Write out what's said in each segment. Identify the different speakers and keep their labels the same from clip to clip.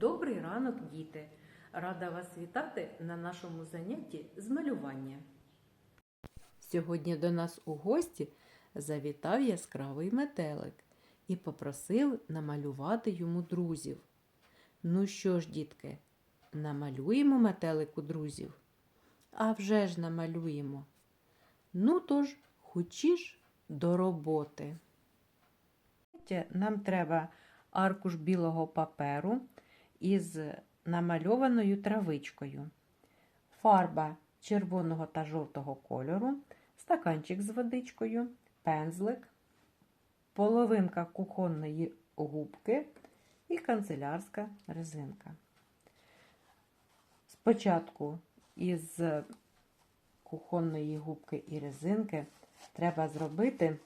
Speaker 1: Добрий ранок, діти! Рада вас вітати на нашому занятті з малювання. Сьогодні до нас у гості завітав яскравий метелик і попросив намалювати йому друзів. Ну що ж, дітки, намалюємо метелику друзів? А вже ж намалюємо. Ну тож, хочеш до роботи. Нам треба аркуш білого паперу із намальованою травичкою, фарба червоного та жовтого кольору, стаканчик з водичкою, пензлик, половинка кухонної губки і канцелярська резинка. Спочатку із кухонної губки і резинки треба зробити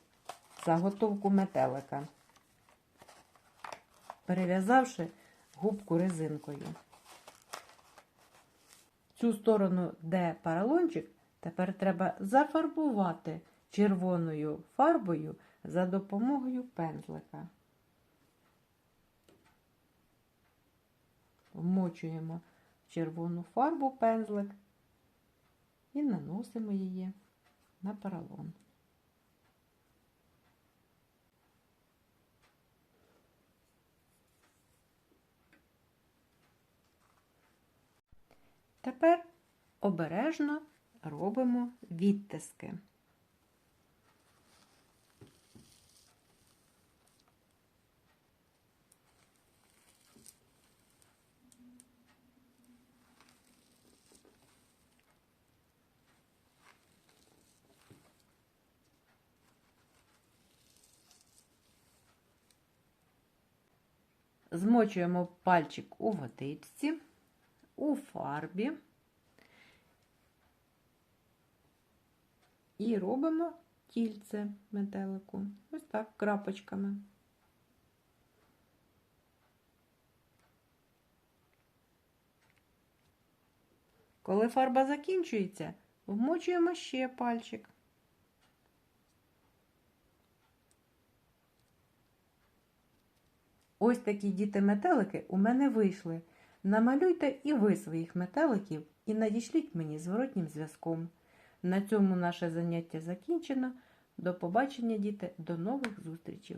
Speaker 1: заготовку метелика перев'язавши губку резинкою. Цю сторону, де поролончик, тепер треба зафарбувати червоною фарбою за допомогою пензлика. Вмочуємо червону фарбу пензлик і наносимо її на поролон. Тепер обережно робимо відтиски. Змочуємо пальчик у водичці у фарбі і робимо тільце метелику. Ось так, крапочками. Коли фарба закінчується, вмочуємо ще пальчик. Ось такі діти-метелики у мене вийшли. Намалюйте і ви своїх метеликів і надішліть мені зворотнім зв'язком. На цьому наше заняття закінчено. До побачення, діти, до нових зустрічей!